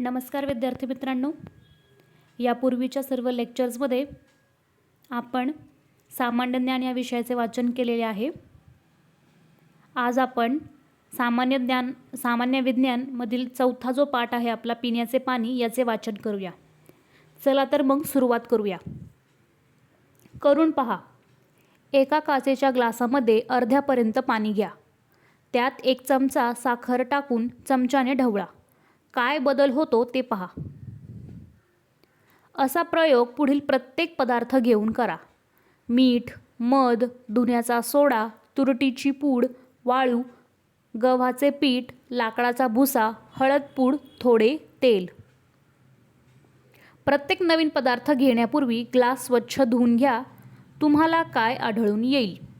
नमस्कार विद्यार्थी मित्रांनो. यापूर्वीच्या सर्व लेक्चर्समध्ये आपण सामान्य ज्ञान या विषयाचे वाचन केलेले आहे. आज आपण सामान्य ज्ञान सामान्य विज्ञानमधील चौथा जो पाठ आहे आपला पिण्याचे पाणी याचे वाचन करूया. चला तर मग सुरुवात करूया. करून पहा. एका काचेच्या ग्लासामध्ये अर्ध्यापर्यंत पाणी घ्या. त्यात एक चमचा साखर टाकून चमच्याने ढवळा. काय बदल होतो ते पहा. असा प्रयोग पुढील प्रत्येक पदार्थ घेऊन करा. मीठ मध धुण्याचा सोडा तुरटीची पूड वाळू गव्हाचे पीठ लाकडाचा भुसा हळद पूड थोडे तेल. प्रत्येक नवीन पदार्थ घेण्यापूर्वी ग्लास स्वच्छ धुवून घ्या. तुम्हाला काय आढळून येईल?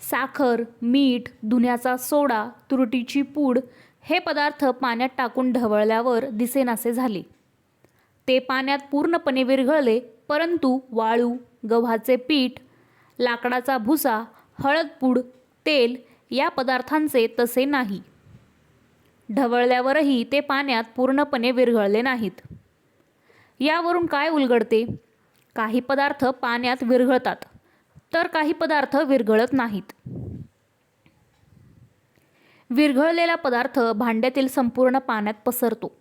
साखर मीठ धुण्याचा सोडा तुरटीची पूड हे पदार्थ पाण्यात टाकून ढवळल्यावर दिसेनासे झाले. ते पाण्यात पूर्णपणे विरघळले परंतु वाळू गव्हाचे पीठ लाकडाचा भुसा हळदपूड तेल या पदार्थांचे तसे नाही. ढवळल्यावरही ते पाण्यात पूर्णपणे विरघळले नाहीत. यावरून काय उलगडते? काही पदार्थ पाण्यात विरघळतात तर काही पदार्थ विरघळत नाहीत. विरघळलेला पदार्थ भांड्यातील संपूर्ण पाण्यात पसरतो.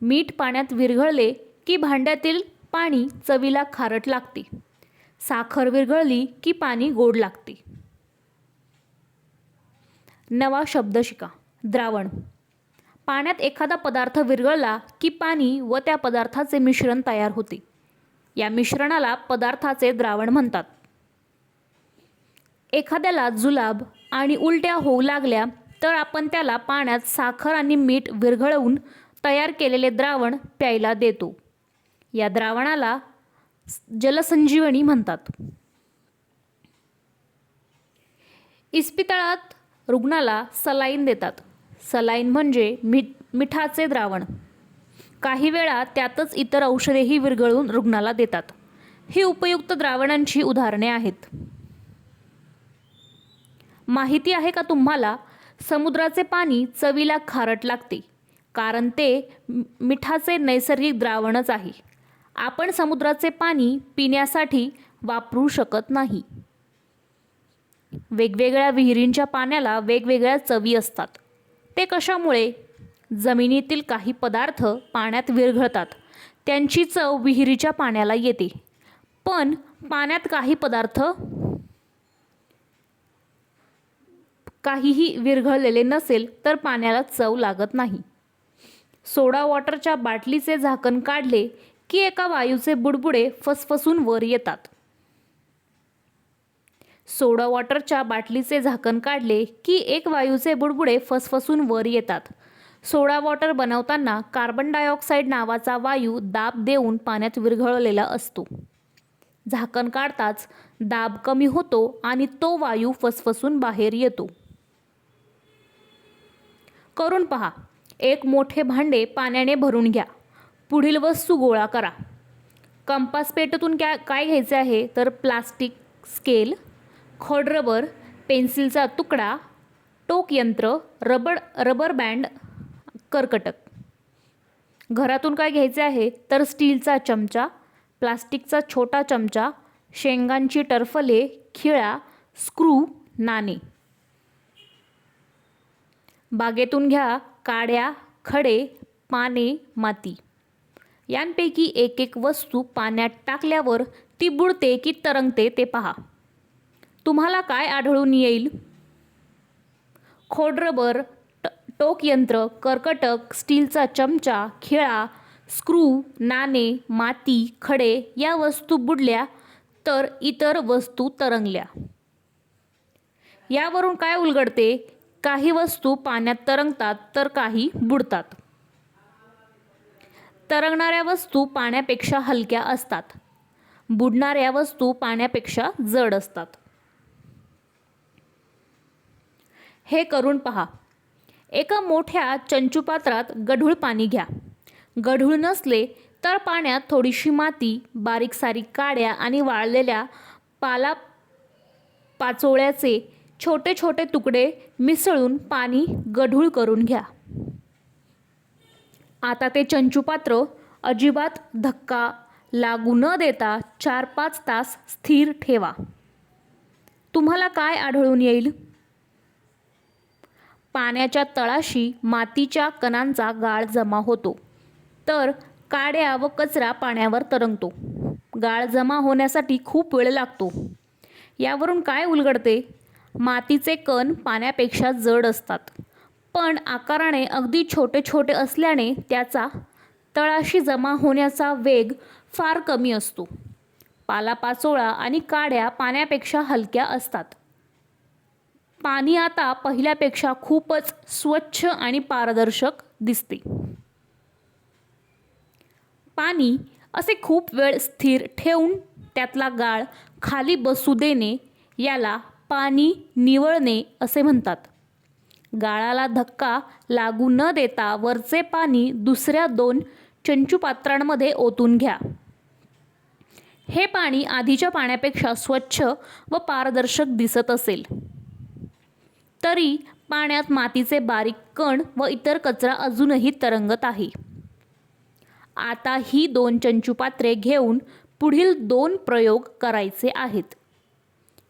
मीठ पाण्यात विरघळले की भांड्यातील पाणी चवीला खारट लागते. साखर विरघळली की पाणी गोड लागते. नवा शब्द शिका द्रावण. पाण्यात एखादा पदार्थ विरघळला की पाणी व त्या पदार्थाचे मिश्रण तयार होते. या मिश्रणाला पदार्थाचे द्रावण म्हणतात. एखाद्याला जुलाब आणि उलट्या होऊ लागल्या तर आपण त्याला पाण्यात साखर आणि मीठ विरघळवून तयार केलेले द्रावण प्यायला देतो. या द्रावणाला जलसंजीवनी म्हणतात. इस्पितळात रुग्णाला सलाईन देतात. सलाईन म्हणजे मीठ मिठाचे द्रावण. काही वेळा त्यातच इतर औषधेही विरघळून रुग्णाला देतात. ही उपयुक्त द्रावणांची उदाहरणे आहेत. माहिती आहे का तुम्हाला समुद्राचे पाणी चवीला खारट लागते कारण ते मिठाचे नैसर्गिक द्रावणच आहे. आपण समुद्राचे पाणी पिण्यासाठी वापरू शकत नाही. वेगवेगळ्या विहिरींच्या पाण्याला वेगवेगळ्या चवी असतात. ते कशामुळे? जमिनीतील काही पदार्थ पाण्यात विरघळतात. त्यांची चव विहिरीच्या पाण्याला येते. पण पाण्यात काही पदार्थ काहीही विरघळलेले नसेल तर पाण्याला चव लागत नाही. सोडा वॉटरच्या बाटलीचे झाकण काढले की एका वायूचे बुडबुडे फसफसून वर येतात. सोडा वॉटरच्या बाटलीचे झाकण काढले की एक वायूचे बुडबुडे फसफसून वर येतात. सोडा वॉटर बनवताना कार्बन डायऑक्साईड नावाचा वायू दाब देऊन पाण्यात विरघळलेला असतो. झाकण काढताच दाब कमी होतो आणि तो वायू फसफसून बाहेर येतो. करून पहा. एक मोठे भांडे पाण्याने भरून घ्या. पुढील वस्तू गोळा करा. कंपास पेटतून क्या काय घ्यायचे आहे? तर प्लास्टिक स्केल खोडरबर पेन्सिलचा तुकडा टोक यंत्र रबर रबर बँड कर्कटक. घरातून काय घ्यायचे आहे? तर स्टीलचा चमचा प्लास्टिकचा छोटा चमचा शेंगांची टरफले खिळा स्क्रू नाणे. बागेतून घ्या काड्या खडे पाने माती. यांपैकी एक एक वस्तू पाण्यात टाकल्यावर ती बुडते की तरंगते ते पहा. तुम्हाला काय आढळून येईल? खोडरबर टोकयंत्र कर्कटक स्टीलचा चमचा खिळा स्क्रू नाणे माती खडे या वस्तू बुडल्या तर इतर वस्तू तरंगल्या. यावरून काय उलगडते? काही वस्तू पाण्यात तरंगतात तर काही बुडतात. तरंगणाऱ्या वस्तू पाण्यापेक्षा हलक्या असतात. बुडणाऱ्या वस्तू पाण्यापेक्षा जड असतात. हे करून पहा. एका मोठ्या चंचूपात्रात गढूळ पाणी घ्या. गढूळ नसले तर पाण्यात थोडीशी माती बारीक सारीक काड्या आणि वाळलेल्या पाला पाचोळ्याचे छोटे छोटे तुकडे मिसळून पाणी गढूळ करून घ्या. आता ते चंचूपात्र अजिबात धक्का लागू न देता चार पाच तास स्थिर ठेवा. तुम्हाला काय आढळून येईल? पाण्याच्या तळाशी मातीच्या कणांचा गाळ जमा होतो तर काड्या व कचरा पाण्यावर तरंगतो. गाळ जमा होण्यासाठी खूप वेळ लागतो. यावरून काय उलगडते? मातीचे कण पाण्यापेक्षा जड असतात. पण आकाराने अगदी छोटे छोटे असल्याने त्याचा तळाशी जमा होण्याचा वेग फार कमी असतो. पालापाचोळा आणि काड्या पाण्यापेक्षा हलक्या असतात. पाणी आता पहिल्यापेक्षा खूपच स्वच्छ आणि पारदर्शक दिसते. पाणी असे खूप वेळ स्थिर ठेवून त्यातला गाळ खाली बसू देणे याला पाणी निवळणे असे म्हणतात. गाळाला धक्का लागू न देता वरचे पाणी दुसऱ्या दोन चंचुपात्रांमध्ये ओतून घ्या. हे पाणी आधीच्या पाण्यापेक्षा स्वच्छ व पारदर्शक दिसत असेल. तरी पाण्यात मातीचे बारीक कण व इतर कचरा अजूनही तरंगत आहे. आता ही दोन चंचुपात्रे घेऊन पुढील दोन प्रयोग करायचे आहेत.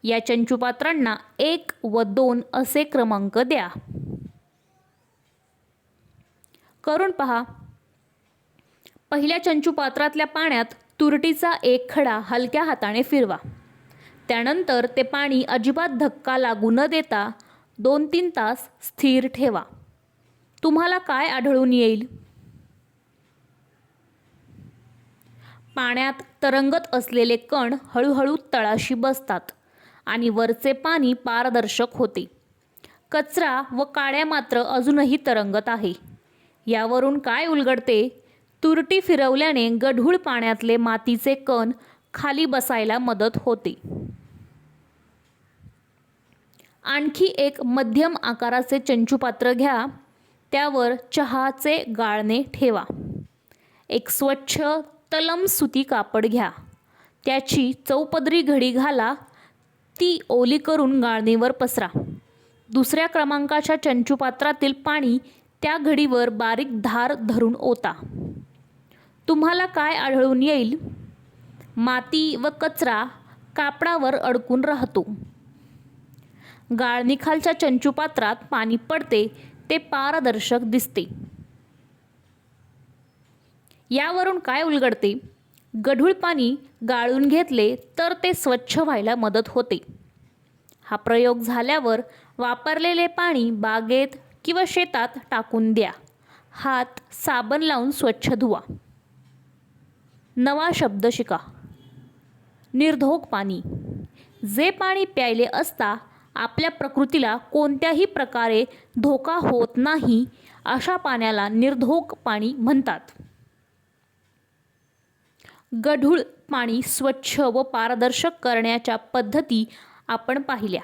या चंचुपात्रांना एक व दोन असे क्रमांक द्या. करून पहा. पहिल्या चंचुपात्रातल्या पाण्यात तुरटीचा एक खडा हलक्या हाताने फिरवा. त्यानंतर ते पाणी अजिबात धक्का लागू न देता दोन तीन तास स्थिर ठेवा. तुम्हाला काय आढळून येईल? पाण्यात तरंगत असलेले कण हळूहळू तळाशी बसतात. आणि वरचे पाणी पारदर्शक होते. कचरा व काळ्या मात्र अजूनही तरंगत आहे. यावरून काय उलगडते? तुरटी फिरवल्याने गढूळ पाण्यातले मातीचे कण खाली बसायला मदत होते. आणखी एक मध्यम आकाराचे चंचूपात्र घ्या. त्यावर चहाचे गाळणे ठेवा. एक स्वच्छ तलम सुती कापड घ्या. त्याची चौपदरी घडी घाला. ती ओली करून गाळणीवर पसरा. दुसऱ्या क्रमांकाच्या चंचूपात्रातील पाणी त्या घडीवर बारीक धार धरून ओता. तुम्हाला काय आढळून येईल? माती व कचरा कापडावर अडकून राहतो. गाळणीखालच्या चंचूपात्रात पाणी पडते ते पारदर्शक दिसते. यावरून काय उलगडते? गढूळ पाणी गाळून घेतले तर ते स्वच्छ व्हायला मदत होते. हा प्रयोग झाल्यावर वापरलेले पाणी बागेत किंवा शेतात टाकून द्या. हात साबण लावून स्वच्छ धुवा. नवा शब्द शिका. निर्धोक पाणी. जे पाणी प्यायले असता आपल्या प्रकृतीला कोणत्याही प्रकारे धोका होत नाही अशा पाण्याला निर्धोक पाणी म्हणतात. गढूळ पाणी स्वच्छ व पारदर्शक करण्याच्या पद्धती आपण पाहिल्या.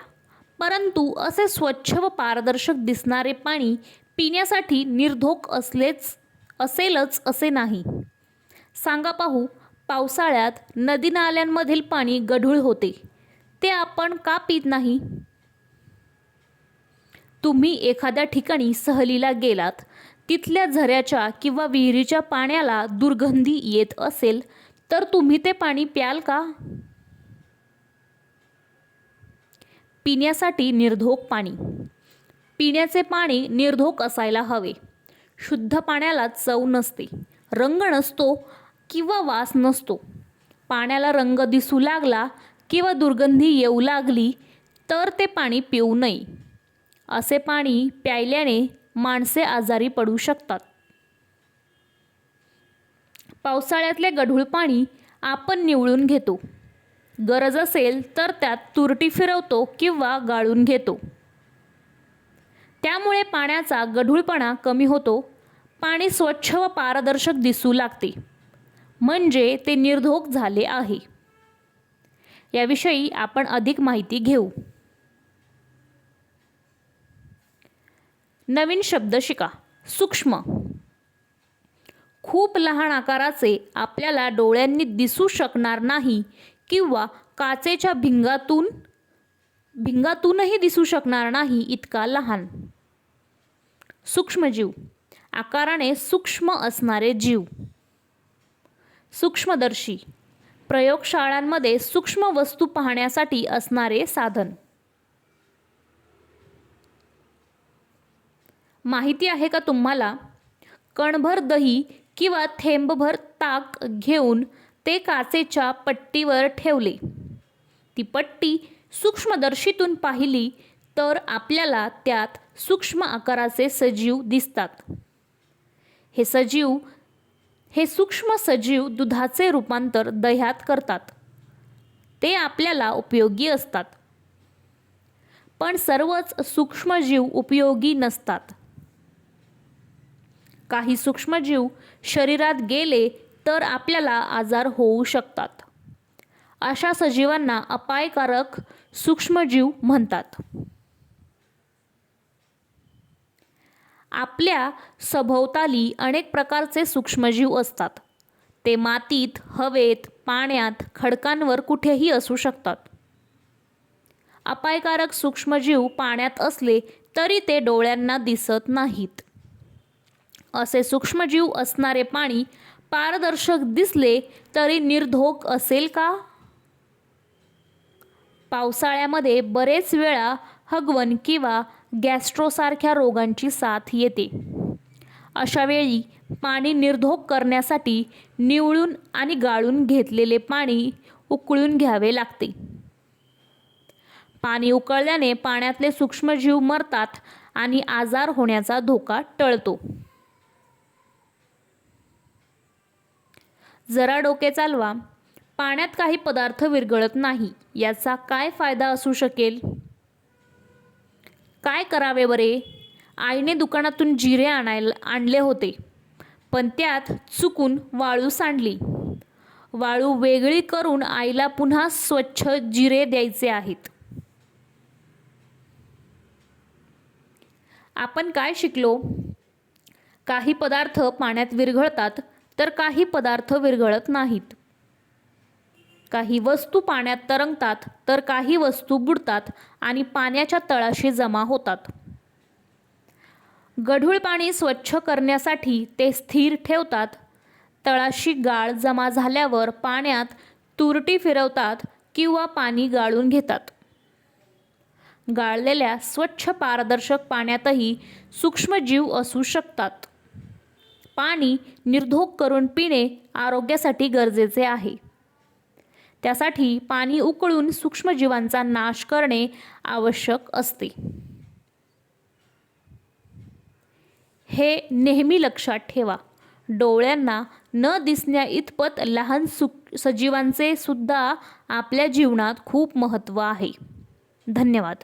परंतु असे स्वच्छ व पारदर्शक दिसणारे पाणी पिण्यासाठी निर्धोक असलेच असेलच असे नाही. सांगा पाहू पावसाळ्यात नदी नाल्यांमधील पाणी गढूळ होते. ते आपण का पित नाही? तुम्ही एखाद्या ठिकाणी सहलीला गेलात तिथल्या झऱ्याच्या किंवा विहिरीच्या पाण्याला दुर्गंधी येत असेल तर तुम्ही ते पाणी प्याल का? पिण्यासाठी निर्धोक पाणी. पिण्याचे पाणी निर्धोक असायला हवे. शुद्ध पाण्याला चव नसते. रंग नसतो किंवा वास नसतो. पाण्याला रंग दिसू लागला किंवा दुर्गंधी येऊ लागली तर ते पाणी पिऊ नये. असे पाणी प्यायल्याने माणसे आजारी पडू शकतात. पावसाळ्यातले गढूळ पाणी आपण निवळून घेतो. गरज असेल तर त्यात तुरटी फिरवतो किंवा गाळून घेतो. त्यामुळे पाण्याचा गढूळपणा कमी होतो. पाणी स्वच्छ व पारदर्शक दिसू लागते. म्हणजे ते निर्धोक झाले आहे. याविषयी आपण अधिक माहिती घेऊ. नवीन शब्द शिका सूक्ष्म खूप लहान आकाराचे आपल्याला डोळ्यांनी दिसू शकणार नाही किंवा काचेच्या भिंगातून भिंगातूनही दिसू शकणार नाही इतका लहान. सूक्ष्मजीव. आकाराने सूक्ष्म असणारे जीव. सूक्ष्मदर्शी. प्रयोगशाळांमध्ये सूक्ष्म वस्तू पाहण्यासाठी असणारे साधन. माहिती आहे का तुम्हाला? कणभर दही किंवा थेंबभर ताक घेऊन ते काचेच्या पट्टीवर ठेवले. ती पट्टी सूक्ष्मदर्शीतून पाहिली तर आपल्याला त्यात सूक्ष्म आकाराचे सजीव दिसतात. हे सजीव हे सूक्ष्म सजीव दुधाचे रूपांतर दह्यात करतात. ते आपल्याला उपयोगी असतात. पण सर्वच सूक्ष्मजीव उपयोगी नसतात. काही सूक्ष्मजीव शरीरात गेले तर आपल्याला आजार होऊ शकतात. अशा सजीवांना अपायकारक सूक्ष्मजीव म्हणतात. आपल्या सभोवताली अनेक प्रकारचे सूक्ष्मजीव असतात. ते मातीत हवेत पाण्यात खडकांवर कुठेही असू शकतात. अपायकारक सूक्ष्मजीव पाण्यात असले तरी ते डोळ्यांना दिसत नाहीत. असे सूक्ष्मजीव असणारे पाणी पारदर्शक दिसले तरी निर्धोक असेल का? पावसाळ्यामध्ये बरेच वेळा हगवण किंवा गॅस्ट्रोसारख्या रोगांची साथ येते. अशावेळी पाणी निर्धोक करण्यासाठी निवळून आणि गाळून घेतलेले पाणी उकळून घ्यावे लागते. पाणी उकळल्याने पाण्यातले सूक्ष्मजीव मरतात आणि आजार होण्याचा धोका टळतो. जरा डोके चालवा. पाण्यात काही पदार्थ विरघळत नाही. याचा काय फायदा असू शकेल? काय करावे बरे? आईने दुकानातून जिरे आणायला आणले होते. पण त्यात चुकून वाळू सांडली. वाळू वेगळी करून आईला पुन्हा स्वच्छ जिरे द्यायचे आहेत. आपण काय शिकलो? काही पदार्थ पाण्यात विरघळतात तर काही पदार्थ विरघळत नाहीत. काही वस्तू पाण्यात तरंगतात तर काही वस्तू बुडतात आणि पाण्याच्या तळाशी जमा होतात. गढूळ पाणी स्वच्छ करण्यासाठी ते स्थिर ठेवतात. तळाशी गाळ जमा झाल्यावर पाण्यात तुरटी फिरवतात किंवा पाणी गाळून घेतात. गाळलेल्या स्वच्छ पारदर्शक पाण्यातही सूक्ष्मजीव असू शकतात. पाणी निर्धोक करून पिणे आरोग्यासाठी गरजेचे आहे. त्यासाठी पाणी उकळून सूक्ष्मजीवांचा नाश करणे आवश्यक असते. हे नेहमी लक्षात ठेवा. डोळ्यांना न दिसण्या इतपत लहान सु सजीवांचे सुद्धा आपल्या जीवनात खूप महत्त्व आहे. धन्यवाद.